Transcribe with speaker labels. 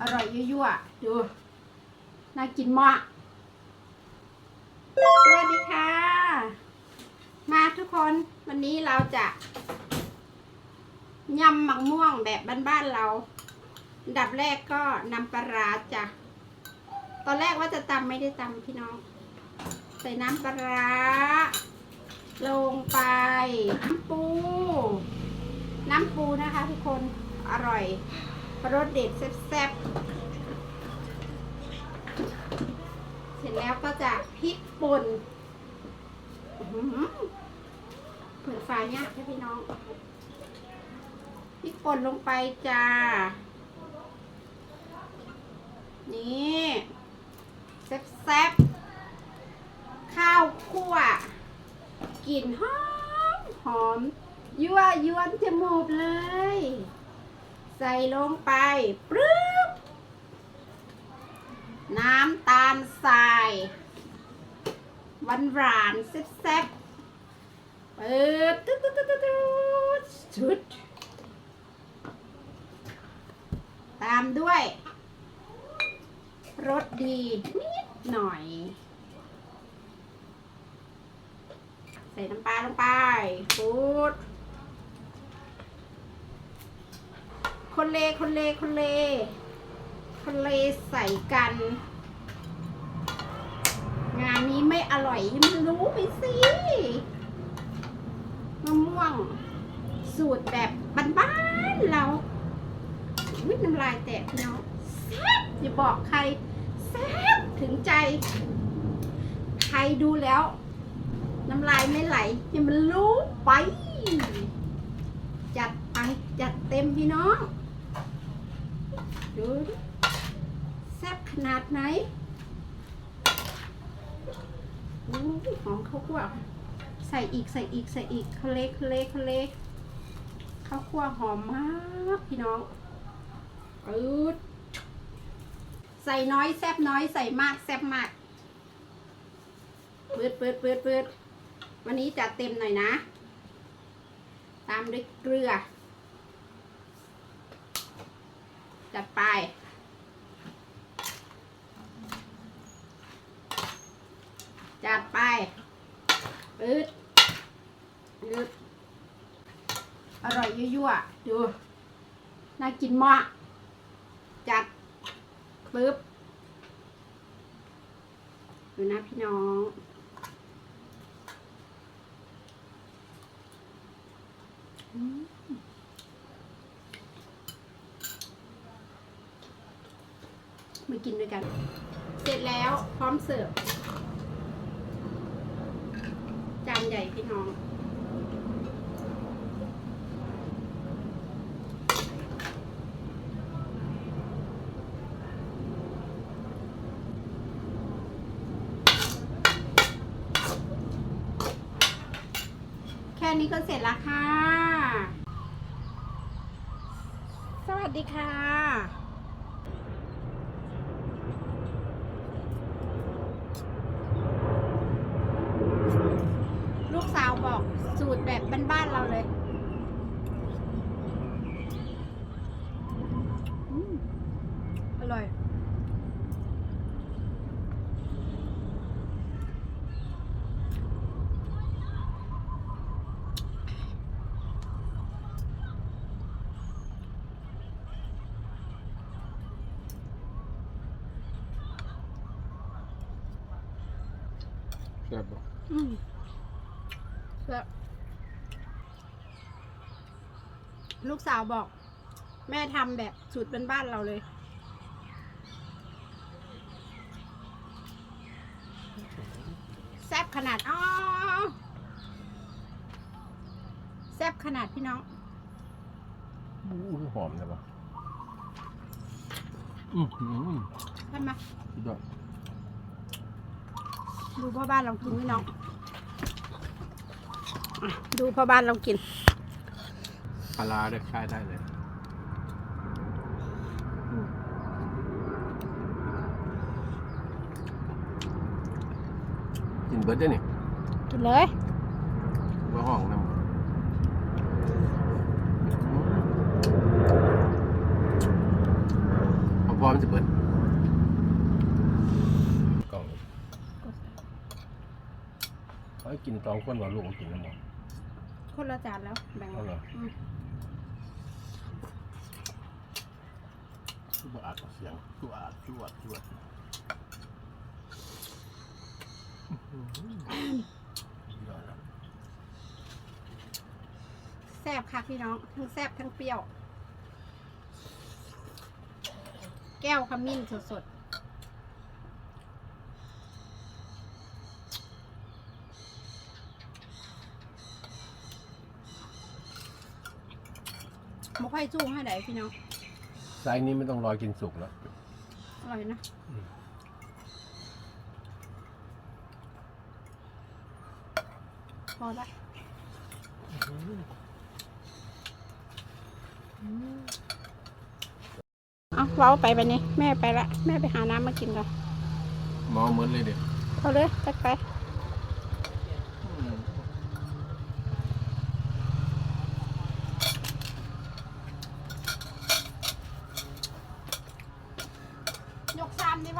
Speaker 1: อร่อยยั่วๆ ดู น่ากินมาก สวัสดีค่ะ มาทุกคนวันนี้เราจะยำหมักม่วงแบบบ้านๆเรา ดับแรกก็นำปลาร้าจ้ะ ตอนแรกว่าจะตำไม่ได้ตำพี่น้อง ใส่น้ำปลาร้า ลงไปน้ำปู น้ำปูนะคะทุกคน อร่อย รสเด็ดแซ่บๆ เสร็จแล้วก็จะพริกป่นอื้อหือเปิดไฟเนี่ยให้พี่น้อง พริกป่นลงไปจ้า นี่แซ่บๆ ข้าวคั่วกลิ่นหอมหอมยั่วยวนจมูกเลย ใส่ลงไปปรึ๊บน้ำตาลทรายหวานหวานๆแซ่บๆเปิดตุ๊ดตุ๊ดตุ๊ดตุ๊ดตุ๊ดชุด ตามด้วยรสดีนิดหน่อย ใส่น้ำปลาลงไปฟูด คนเลคนเลคนเลคนเลใส่กัน งานนี้ไม่อร่อยให้มันรู้ไปสิมะม่วง สูตรแบบบ้านๆเราวิน้ำลายแตกพี่น้องแซ่บอย่าบอกใครแซ่บถึงใจ ใครดูแล้ว น้ำลายไม่ไหลให้มันรู้ไป จัดไปจัดเต็มพี่น้อง ดูดิแซ่บขนาดไหนอู้หอมข้าวคั่วใส่อีกใส่อีกใส่อีกเขาเล็กเขาเล็กเขาเล็กข้าวคั่วหอมมากพี่น้องอืดใส่น้อยแซ่บน้อยใส่มากแซ่บมากเปิดเปิดเปิดเปิดวันนี้จัดเต็มหน่อยนะ ตามด้วยเกลือ จัดไป จัดไปปืดปืดอร่อยยั่วๆ ดู น่ากินมาก จัดปึ๊บ ดูนะพี่น้องม มากินด้วยกัน เสร็จแล้วพร้อมเสิร์ฟ จานใหญ่พี่น้อง แค่นี้ก็เสร็จแล้วค่ะ สวัสดีค่ะ ลูกสาวบ อกสูตรแบบบ้านๆเราเลยอืมอร่อย
Speaker 2: แซ่บบ่
Speaker 1: อืม แล้วลูกสาวบอก แม่ทำแบบสูตรเป็นบ้านๆเราเลย แซ่บขนาดอ๋อแซ่บขนาดพี่น้อง
Speaker 2: อู้หอมเลยบ่อือหือ
Speaker 1: ทำไม
Speaker 2: สุดยอด
Speaker 1: ดูพ่อบ้านเรากินพี่น้องอะ ดูพ่อบ้านเรากิน
Speaker 2: ปลาร้าได้ใช้ได้เลย กินเบิร์ดได้นี่
Speaker 1: กินเลย
Speaker 2: ว่าห้องน้ำเอาพอมันจะเบิดกล่องเขาให้กินสองคนว่าลูกก็กินน้ำหมด
Speaker 1: คนละจานแล้วแบ่ง
Speaker 2: เอาเหรอ
Speaker 1: อืม
Speaker 2: คือบ่อาจเสียงจวดจวดจวดยอดแล้ว
Speaker 1: แซ่บค่ะพี่น้อง ทั้งแซ่บทั้งเปรี้ยว แก้วขมิ้นสดๆ มกไผ่จู้ให้ไหนพี่น้อง
Speaker 2: ไซส์นี้ไม่ต้องรอกินสุกแล้ว
Speaker 1: อร่อยนะ
Speaker 2: อืม
Speaker 1: พอละเอาเว้าไปไปนี่แม่ไปละ แม่ไปหาน้ำมากินก่อน
Speaker 2: มองเหมือนเลยเด็ก
Speaker 1: เอาเลยจัดไป ที่